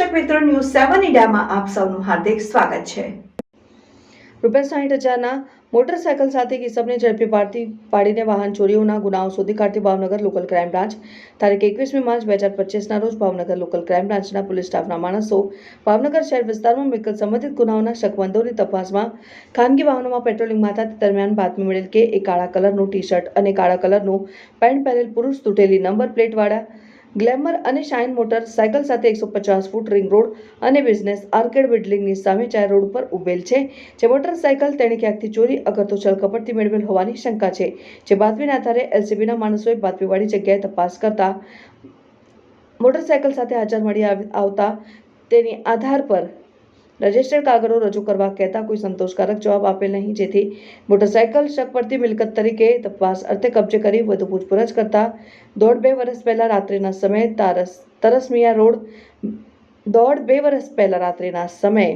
મિત્રો ન્યૂઝ સેવન ઇન્ડિયામાં આપ સૌનું હાર્દિક સ્વાગત છે. રૂપિયા સાઠ હજારના મોટરસાયકલ સાથે કિસમને ઝડપી પાડતી પાડીને વાહન ચોરીઓના ગુનાઓ શોધી કાઢતી ભાવનગર લોકલ ક્રાઇમ બ્રાન્ચ તારીખ એકવીસમી માર્ચ બે હજાર પચીસના રોજ ભાવનગર લોકલ ક્રાઇમ બ્રાન્ચના પોલીસ સ્ટાફના માણસો ભાવનગર શહેર વિસ્તારમાં મિલકત સંબંધિત ગુનાઓના શકમંદોની તપાસમાં ખાનગી વાહનોમાં પેટ્રોલિંગમાં હતા દરમિયાન બાતમી મળેલ કે એક કાળા કલરનું ટી શર્ટ અને કાળા કલરનું પેન્ટ પહેરેલ પુરુષ તૂટેલી નંબર પ્લેટવાળા ગ્લેમર અને શાઇન મોટર સાયકલ સાથે એકસો પચાસ ફૂટ રિંગ રોડ અને બિઝનેસ આર્કેડ બિલ્ડિંગની સામે ચાર રોડ પર ઉભેલ છે, જે મોટરસાયકલ તેણે ક્યાંકથી ચોરી અગર તો છલકપટથી મેળવેલ હોવાની શંકા છે. જે બાતમીના આધારે એલસીબીના માણસોએ બાતમીવાળી જગ્યાએ તપાસ કરતા મોટરસાયકલ સાથે હાજર મળી આવ- આવતા તેની આધાર પર રજિસ્ટર્ડ કાગળો રજૂ કરવા કહેતા કોઈ સંતોષકારક જવાબ આપેલ નહીં. જેથી મોટરસાયકલ શક પડતી મિલકત તરીકે તપાસ અર્થે કબજે કરી વધુ પૂછપરછ કરતા દોઢ બે વર્ષ પહેલા રાત્રિના સમયે તારસ તરસમિયા રોડ દોઢ બે વર્ષ પહેલા રાત્રિના સમયે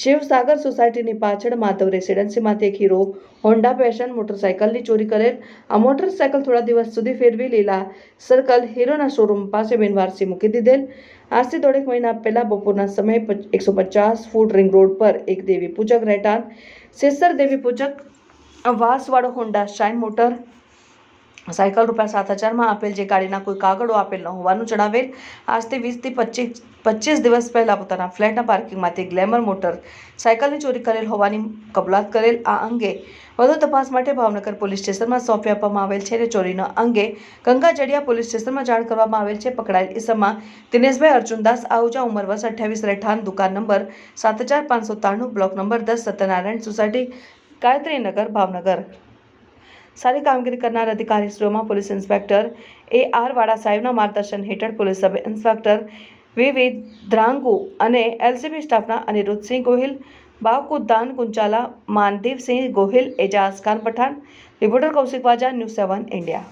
શિવસાગર સોસાયટીની પાછળ માધવ રેસિડેન્સીમાંથી એક હીરો હોન્ડા પેશન મોટરસાયકલની ચોરી કરેલ. આ મોટરસાયકલ થોડા દિવસ સુધી ફેરવી લીલા સર્કલ હીરોના શોરૂમ પાસે બિનવારસી મૂકી દીધેલ. આજથી દોઢેક મહિના પહેલાં બપોરના સમયે એકસો પચાસ ફૂટ રિંગ રોડ પર એક દેવી પૂજક રહેઠાણ. સેસર દેવી પૂજક, વાસવાળો હોન્ડા શાઇન મોટર સાયકલ રૂપિયા સાત હજારમાં આપેલ જે ગાડીના કોઈ કાગળો આપેલ ન હોવાનું જણાવેલ. આજથી વીસથી પચીસ પચીસ દિવસ પહેલાં પોતાના ફ્લેટના પાર્કિંગમાંથી ગ્લેમર મોટર સાયકલની ચોરી કરેલ હોવાની કબૂલાત કરેલ. આ અંગે વધુ તપાસ માટે ભાવનગર પોલીસ સ્ટેશનમાં સોંપી આપવામાં આવેલ છે અને ચોરીના અંગે ગંગાજડિયા પોલીસ સ્ટેશનમાં જાણ કરવામાં આવેલ છે. પકડાયેલ ઇસમમાં દિનેશભાઈ અર્જુનદાસ આહુજા ઉંમર વર્ષ અઠ્યાવીસ, રહેઠાણ દુકાન નંબર સાત હજાર પાંચસો ત્રાણું, બ્લોક નંબર દસ, સત્યનારાયણ સોસાયટી, ગાયત્રીનગર, ભાવનગર. સારી કામગીરી કરનાર અધિકારી અધિકારીશ્રીઓમાં police inspector A R Vada સાહેબના માર્ગદર્શન હેઠળ પોલીસ સબ ઇન્સ્પેક્ટર વી ધ્રાંગુ અને એલસીબી સ્ટાફના Aniruddhsinh Gohil Bavkuddan Kunchala Mandeepsinh Gohil, Ejaz Khan Pathan, reporter Kaushik Vaja, News Seven India.